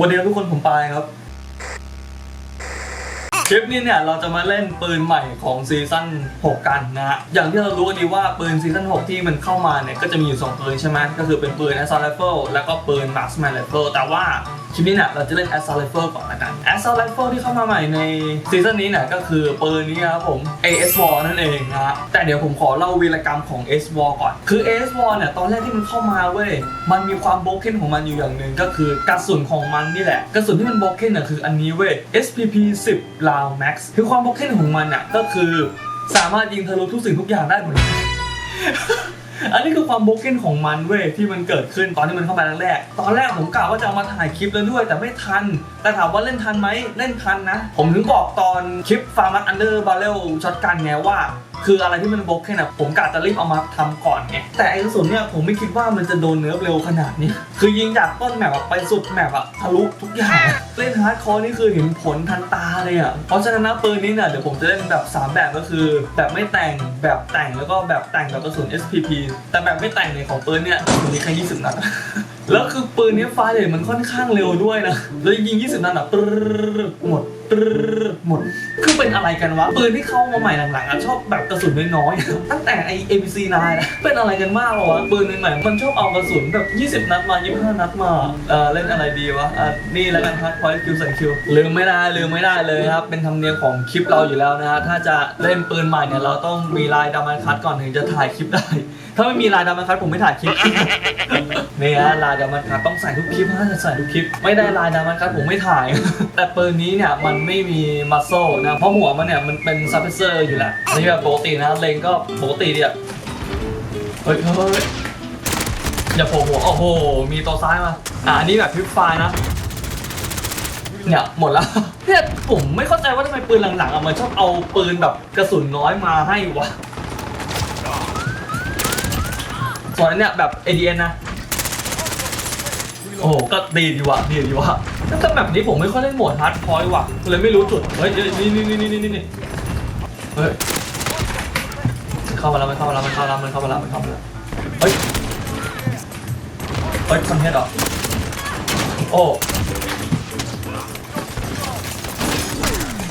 วันนี้ทุกคนผมปายครับคลิปนี้เนี่ยเราจะมาเล่นปืนใหม่ของซีซั่น6 กันนะฮะ อย่างที่เรารู้กันดีว่าปืนซีซั่น6 ที่มันเข้ามาเนี่ย ก็จะมีอยู่ 2 ปืนใช่ไหมก็คือเป็นปืน Assault Rifle แล้วก็ปืน Marksman Rifle แต่ว่าคลิปนี้เนี่ยเราจะเล่น Assault Rifle ก่อนละกัน Assault Rifle ที่เข้ามาใหม่ในซีซั่นนี้เนี่ยก็คือปืนนี้ครับผม AS War นั่นเองนะฮะแต่เดี๋ยวผมขอเล่าวีรกรรมของ AS War ก่อน คือ AS War เนี่ยตอนแรกที่มันเข้ามาเว้ยมันมีความโบรกเก้นของมันอยู่อย่างหนึ่งก็คือกระสุนของมันนี่แหละกระสุนที่มันโบรกเก้นน่ะคืออันนี้เว้ย SPP 10 round max คือความโบรกเก้นของมันอะก็คือสามารถยิงทะลุทุกสิ่งทุกอย่างได้หมด อันนี้คือความโบกเก้นของมันเว้ยที่มันเกิดขึ้นตอนที่มันเข้ามาแรกๆตอนแรกผมกะว่าจะเอามาถ่ายคลิปแล้วด้วย แต่ไม่ทัน แต่ถามว่าเล่นทันไหมเล่นทันนะ ผมถึงบอกตอนคลิปฟาร์มัสอันเดอร์บาร์เรลช็อตกันไงว่า คืออะไรที่มันโบรกเก้นอะผมกะจะรีบเอามาทำก่อนไงแต่ไอ้กระสุนเนี่ยผมไม่คิดว่ามันจะโดนเนิร์ฟเร็วขนาดนี้ คือยิงจากต้นแมปไปสุดแมปอะทะลุทุกอย่าง เล่นฮาร์ดคอร์นี่คือเห็นผลทันตาเลยอะเพราะฉะนั้นนะปืนนี้เนี่ยเดี๋ยวผมจะเล่นแบบ 3 แบบก็คือ แบบไม่แต่งแบบแต่งแล้วก็แบบแต่งกับกระสุน SPP แต่แบบไม่แต่งเนี่ยของปืนเนี่ยมันมีแค่20 นัดแล้วคือปืนนี้ไฟเลยมันค่อนข้างเร็วด้วยนะแล้วยิง 20 นัดอะปรึ๊ดหมด หมด คือเป็นอะไรกันวะ ปืนที่เข้ามาใหม่หลังๆอะชอบแบบกระสุนน้อยๆ ตั้งแต่ไอ ABC 9นะเป็นอะไรกันมากวะปืนใหม่ๆมันชอบเอากระสุนแบบ 20 นัดมา 25 นัดมาเออเล่นอะไรดีวะอะนี่แล้วกันครับพอยต์คิวใส่คิวลืมไม่ได้ลืมไม่ได้เลยครับ เป็นธรรมเนียมของคลิปเราอยู่แล้วนะฮะถ้าจะเล่นปืนใหม่เนี่ยเราต้องมีลายดามันคัดก่อนถึงจะถ่ายคลิปได้ ถ้าไม่มีลายดามันคัดผมไม่ถ่ายคลิปนี่ฮะลายดามันคัดต้องใส่ทุกคลิปถ้าจะใส่ทุกคลิป ไม่ได้ลายดามันคัดผมไม่ถ่าย แต่ปืนนี้เนี่ยมันไม่มีมัสโซนะเพราะหัวมันเนี่ยมันเป็นซับเพเซอร์อยู่แหละอันนี่แบบปกตินะเลงก็ปกติดีอะเฮ้ยเฮ้ยอย่าโผล่หัวโอ้โห มีตัวซ้ายมา อะอันนี้แบบพิฟไฟนะเนี่ยหมดแล้วเนี่ยผมไม่เข้าใจว่าทำไมปืนหลังๆอะมันชอบเอาปืนแบบกระสุนน้อยมาให้วะ ส่วนอันเนี่ยแบบ ADN นะ โอ้โหก็ดีดีว่ะดีดีว่ะแต่แบบนี้ผมไม่ค่อยเล่นโหมดฮาร์ดคอร์ว่ะเลยไม่รู้จุด เฮ้ยนี่นี่นี่นี่นี่นี่เฮ้ยมันเข้ามาแล้วมันเข้ามาแล้วมันเข้ามาแล้วมันเข้ามาแล้วมันเข้ามาแล้วเฮ้ยเฮ้ยคอนเทนต์เหรอโอ้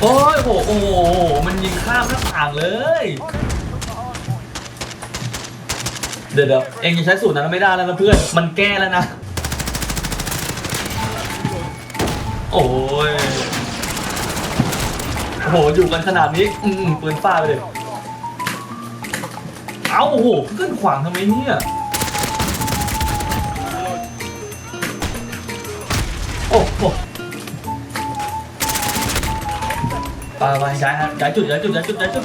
โอ้ยโหโอ้โหมันยิงข้ามหน้าต่างเลย เดี๋ยวเดี๋ยวเองจะใช้สูตรนั้นไม่ได้แล้วนะเพื่อน มันแก้แล้วนะ โอ้ยโอ้โห อยู่กันขนาดนี้ อืมปืนฟาดไปเลย เอาโอ้โห ขึ้นขวางทำไมเนี่ย โอ้โหไปไปย้ายฮะย้ายจุดย้ายจุดย้ายจุดย้ายจุด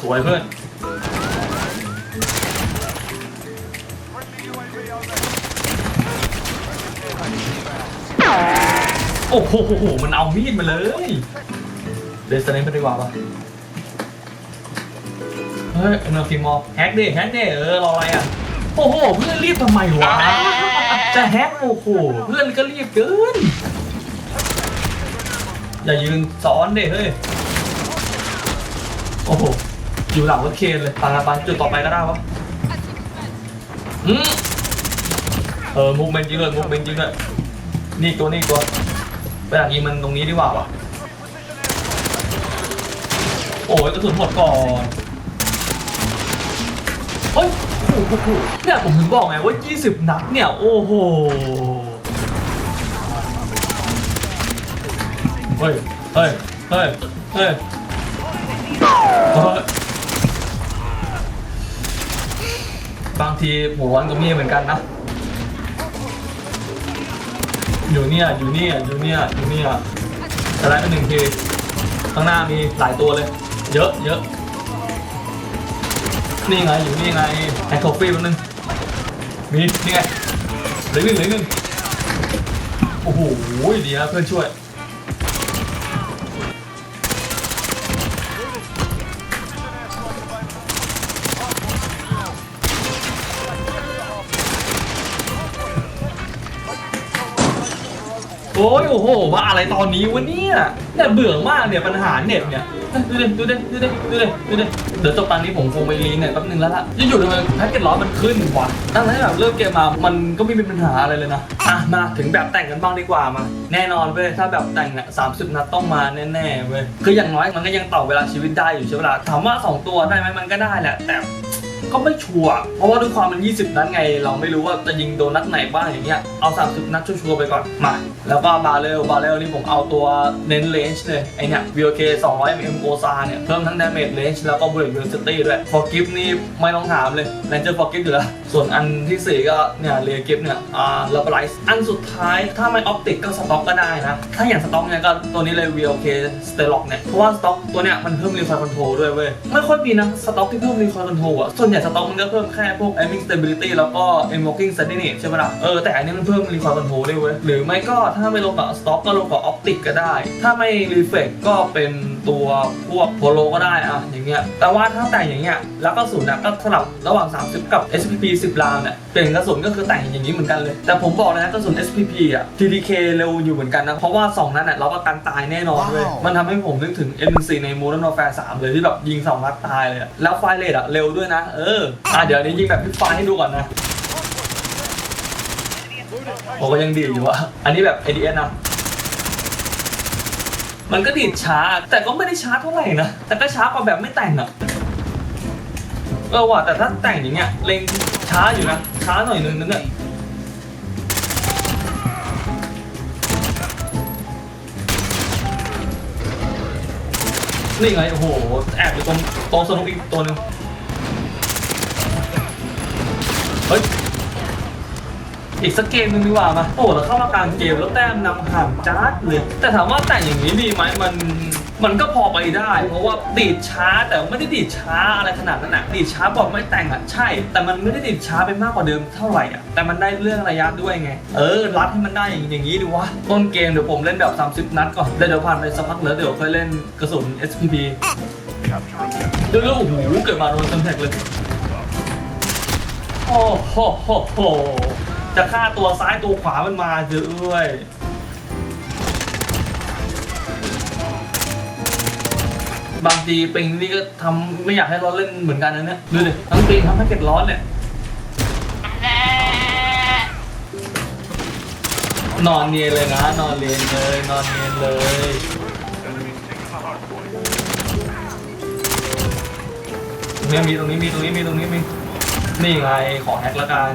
สวยเพื่อนโอ้โหโหโหมันเอามีดมาเลยเดสเนไปดีกว่าปะเฮ้ยเนอร์ฟิมอร์แฮกดิแฮกดิเออรออะไรอะโอ้โหเพื่อนรีบทำไมวะจะแฮกโอ้โหเพื่อนก็รีบเกินอย่ายืนซ้อนเด้เฮ้ยโอ้โห อยู่หลังรถเคนเลยไปไปไปจุดต่อไปก็ได้วะอืมเออมุกเมนจริงเลยมุกเมนจริงเลยนี่ตัวนี่ตัวไปอยากยิงมันตรงนี้ดีกว่าวะโอ้ยกระสุนหมดก่อนเฮ้ยโอ้โหเนี่ยผมถึงบอกไงว่า 20 นัดเนี่ย โอ้โหเฮ้ยเฮ้ยเฮ้ยเฮ้ย บางทีหัวร้อนก็มีเหมือนกันนะ อยู่เนี่ย อยู่เนี่ย อยู่เนี่ย อยู่เนี่ยจะได้ไปหนึ่งที ข้างหน้ามีหลายตัวเลย เยอะเยอะนี่ไง อยู่นี่ไงแอคโทฟี่แป๊บนึง มี นี่ไงเหลือหนึ่งเหลือหนึ่งโอ้โหดีนะเพื่อนช่วย อ้ยโอ้โหมาอะไรตอนนี้วะเนี่ยเนี่ยเบื่อมากเนี่ยปัญหาเน็ตเนี่ยดูดิดูดิดูดิดูดิดูดิเดี๋ยวจบตอนนี้ผมคงไปรีเนี่ยแป๊บนึงแล้วล่ะยังอยู่ทำไมแพ็กเกจร้อนมันขึ้นวะตั้งแต่แบบเริ่มเกมมามันก็ไม่มีปัญหาอะไรเลยนะอะมาถึงแบบแต่งกันบ้างดีกว่ามา แน่นอนเว้ยถ้าแบบแต่งอะสามสิบนัดต้องมาแน่ๆเว้ยคืออย่างน้อยมันก็ยังต่อเวลาชีวิตได้อยู่ใช่ไหมล่ะถามว่า2ตัวได้ไหมมันก็ได้แหละแต่ก็ไม่ชัวร์ เพราะว่าด้วยความมัน 20 นัดไง เราไม่รู้ว่าจะยิงโดนนัดไหนบ้างอย่างเงี้ย เอา 30 นัดชัวร์ไปก่อน มา แล้วก็บาเรลบาเรลนี่ผมเอาตัวเน้นเลนจ์เลยไอเนี่ย VOK 200 mm โอซาเนี่ย เพิ่มทั้ง damage range แล้วก็ bullet velocity ด้วย forgive นี่ไม่ต้องถามเลย Ranger forgive อยู่แล้ว ส่วนอันที่ 4 ก็เนี่ยเรียกิฟเนี่ยอ่า l a b e l i z e อันสุดท้ายถ้าไม่ออปติกก็สต็อกก็ได้นะ ถ้าอย่างสต็อกเนี่ยก็ตัวนี้เลย VOK Stelock เนี่ยเพราะว่าสต็อกตัวเนี้ยมันเพิ่ม recoil control ด้วยเว้ยไม่ค่อยมีนะสต็อกที่เพิ่ม recoil control อะส่วนใหญ่สต็อกมันก็เพิ่มแค่พวก aiming stability แล้วก็ invoking steadiness ใช่ไหมล่ะเออแต่อันนี้มันเพิ่ม recoil control ด้วยเว้ยหรือไม่ก็ถ้าไม่ลงกับสต็อกก็ลงกับ optic ก็ได้ ถ้าไม่ reflect ก็เป็นตัวพวกโพโลก็ได้อะอย่างเงี้ยแต่ว่าถ้าแต่งอย่างเงี้ยแล้วก็ศูนย์นะก็สลับระหว่าง 30 กับ SPP 10ลาวเนี่ยเปลี่ยนกระสุนก็คือแต่งอย่างนี้เหมือนกันเลย แต่ผมบอกเลยนะกระสุน SPP อะ TDK เร็วอยู่เหมือนกันนะ เพราะว่า 2 นั้นน่ะเราประกันตายแน่นอนเว้ยว้าวมันทำให้ผมนึกถึง M4 ใน Modern Warfare 3 เลยที่แบบยิง2นัดตายเลยอะแล้วไฟเรทอะเร็วด้วยนะ เอออะเดี๋ยวอันนี้ยิงแบบพิไฟให้ดูก่อนนะ โอ้ก็ยังดีอยู่อะอันนี้แบบ ADS นะ มันก็ดีดช้า แต่ก็ไม่ได้ช้าเท่าไหร่นะ แต่ก็ช้ากว่าแบบไม่แต่งอะเออว่ะแต่ถ้าแต่งอย่างเงี้ยเล็งช้าอยู่นะ ช้าหน่อยนึงนั่นแหละนี่ไง โอ้โห แอบอยู่ตรงตรงสนุกอีกตัวหนึ่งเฮ้ย อีกสักเกมหนึ่งดีกว่ามาโอ้แล้วเข้ามากลางเกมแล้วแต้มนำห่างจ้าดเลยแต่ถามว่าแต่งอย่างนี้ดีไหมมันมันก็พอไปได้ เพราะว่าดีดช้าแต่ไม่ได้ดีดช้าอะไรขนาดนั้นอะดีดช้าบอกไม่แต่งอะใช่ แต่มันไม่ได้ดีดช้าไปมากกว่าเดิมเท่าไหร่อะแต่มันได้เรื่องระยะด้วยไง เออรัดให้มันได้อย่างอย่างนี้ดีวะต้นเกมเดี๋ยวผมเล่นแบบ 30 นัดก่อนแล้วเดี๋ยวผ่านไปสักพักแล้วเดี๋ยวค่อยเล่นกระสุน SPB เดี๋ยวโอ้โหเกิดมาโดนคอนแทคเลยโอ้โหโหโห จะฆ่าตัวซ้ายตัวขวามันมาเยอะด้วยบางทีปิงนี่ก็ทำไม่อยากให้เราเล่นเหมือนกันนะเนี่ยดูดิทั้งปิงทั้งแพ็กเกจร้อนเนี่ยนอนเนียนเลยนะ นอนเนียนเลยนอนเนียนเลยตรงนี้มีตรงนี้มีตรงนี้มีตรงนี้มีนี่ไงขอแฮกละกัน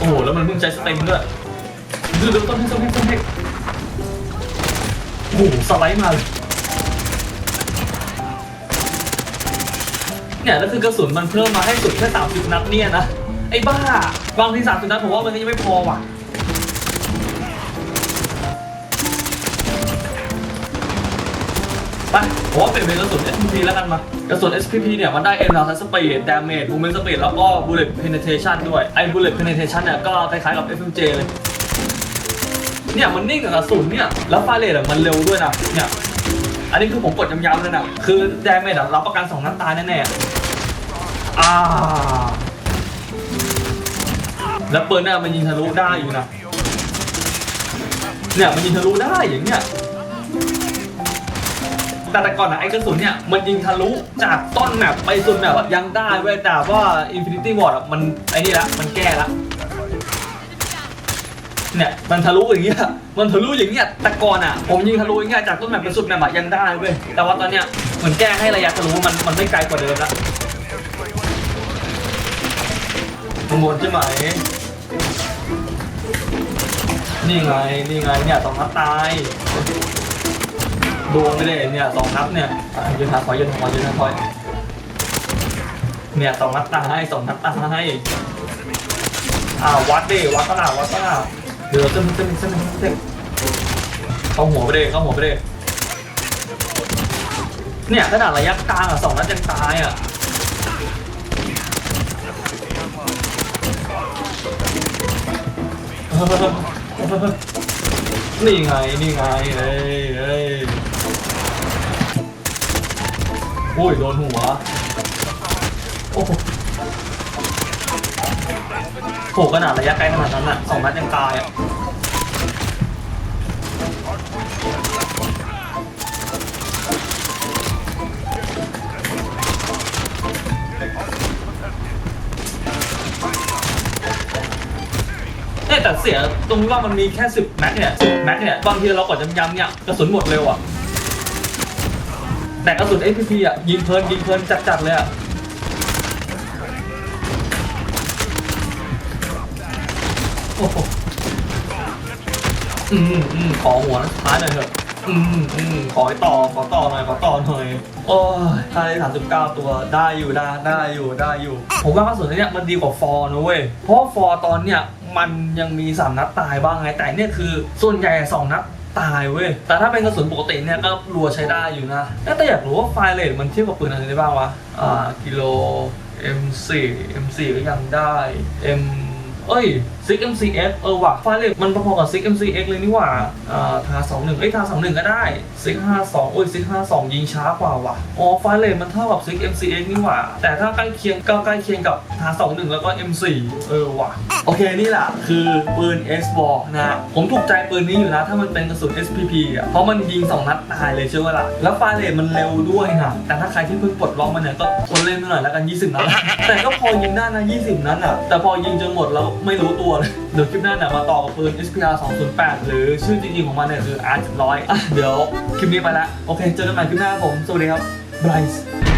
โอ้โหแล้วมันเพิ่งใช้สเต็มด้วยดูดูต้นให้ต้นให้ต้นให้โอ้โหสไลด์มาเลยเนี่ยแล้วคือกระสุนมันเพิ่มมาให้สุดแค่สามสิบนัดเนี่ยนะไอ้บ้าบางทีสามสิบนัดผมว่ามันก็ยังไม่พอว่ะ ไปผมว่าเปลี่ยนเป็นกระสุน SPP แล้วกันมากระสุน SPP เนี่ยมันได้ M เราทั้งสปีด damage movement speed แล้วก็ bullet penetration ด้วยไอ้ bullet penetration เนี่ยก็คล้ายๆกับ FMJ เลยเนี่ยมันนิ่งกับกระสุนเนี่ยแล้วไฟเรทอะมันเร็วด้วยนะเนี่ยอันนี้คือผมกดย้ำๆเลยนะคือ damage อะรับประกัน2นัดตาแน่ๆอ่าแล้วปืนเนี่ยมันยิงทะลุได้อยู่นะเนี่ยมันยิงทะลุได้อย่างเนี้ย แต่แต่ก่อนนะไอ้กระสุนเนี่ยมันยิงทะลุจากต้นแมปไปสุดแมปยังได้เว้ยแต่ว่า Infinity Ward อะมันไอ้นี่ละมันแก้ละเนี่ยมันทะลุอย่างเงี้ยมันทะลุอย่างเงี้ยแต่ก่อนอะผมยิงทะลุอย่างเงี้ยจากต้นแมปไปสุดแมปอะยังได้เว้ยแต่ว่าตอนเนี้ยเหมือนแก้ให้ระยะทะลุมันมันไม่ไกลกว่าเดิมละข้างบนใช่ไหมนี่ไงนี่ไงเนี่ยสองนัดตาย โดนไม่ได้เนี่ยสองนัดเนี่ยยืนหาคอยยืนหาคอยยืนหาคอยเนี่ยสองนัดตายสองนัดตายอ่าวัดดิวัดก็ล่ะวัดก็ล่ะเดี๋ยวเส้นเส้นเส้นเส้นเข้าหัวไปเลยเข้าหัวไปเลยเนี่ยขนาดระยะกลางอะสองนัดยังตายอะนี่ไงนี่ไงเอ้ยเอ้ย อุ้ยโดนหัว โอ้โหโหขนาดระยะไกลขนาดนั้นอะสองนัดยังตายอะเนี่ยแต่เสียตรงว่ามันมีแค่ 10 แม็กเนี่ย10แม็กเนี่ย บางทีเรากดย้ำๆเนี่ยกระสุนหมดเร็วอะ แต่กระสุน APP อะยิงเพลินยิงเพลินจัดๆเลยอะโอ้โหอืมอืมขอหัวนะท้ายหน่อยเถอะอืมอืมขอให้ต่อขอต่อหน่อยขอต่อหน่อยโอ้ยถ้าได้สามสิบเก้าตัวได้อยู่ได้ได้อยู่ได้อยู่ ผมว่ากระสุนเนี่ยมันดีกว่าฟอร์นะเว้ยเพราะฟอร์ตอนเนี้ยมันยังมีสามนัดตายบ้างไงแต่เนี่ยคือส่วนใหญ่สองนัด ตายเว้ย แต่ถ้าเป็นกระสุนปกติเนี่ยก็รัวใช้ได้อยู่นะ แต่อยากรู้ว่าไฟเลทมันเทียบกับปืนอะไรได้บ้างวะ อ่า กิโล M4 M4 ก็ยังได้ M เอ้ย 6 MCX เออว่ะไฟเรทมันพอๆกับ6 MCX เลยนี่หว่าเอ่าทา21เอ้ยทา21ก็ได้652โอ้ย652 ยิงช้ากว่าว่ะอ๋อไฟเรทมันเท่ากับ6 MCX นี่หว่า แต่ถ้าใกล้เคียงก็ใกล้เคียงกับทา21 แล้วก็ M4 เออว่ะ โอเคนี่แหละคือปืน S b a l l นะ ผมถูกใจปืนนี้อยู่นะ ถ้ามันเป็นกระสุน SPP อะเพราะมันยิง 2 นัดตายเลยเชื่อว่าล่ะแล้วไฟเรทมันเร็วด้วยนะแต่ถ้าใครที่เพิ่งปลดล็อกมันเนี่ยก็ทนเล่นไปหน่อยแล้วกัน 20 นัดแต่ก็พอยิงได้นะ 20 นัดอะแต่พอยิงจนหมดแล้วไม่รู้ตัวเลยเดี๋ยวคลิปหน้าเนี่ยมาต่อกับปืน SPR 208 หรือชื่อจริงๆของมันเนี่ยคือ R 700อะเดี๋ยวคลิปนี้ไปละโอเคเจอกันใหม่คลิปหน้าครับผมสวัสดีครับไบรซ์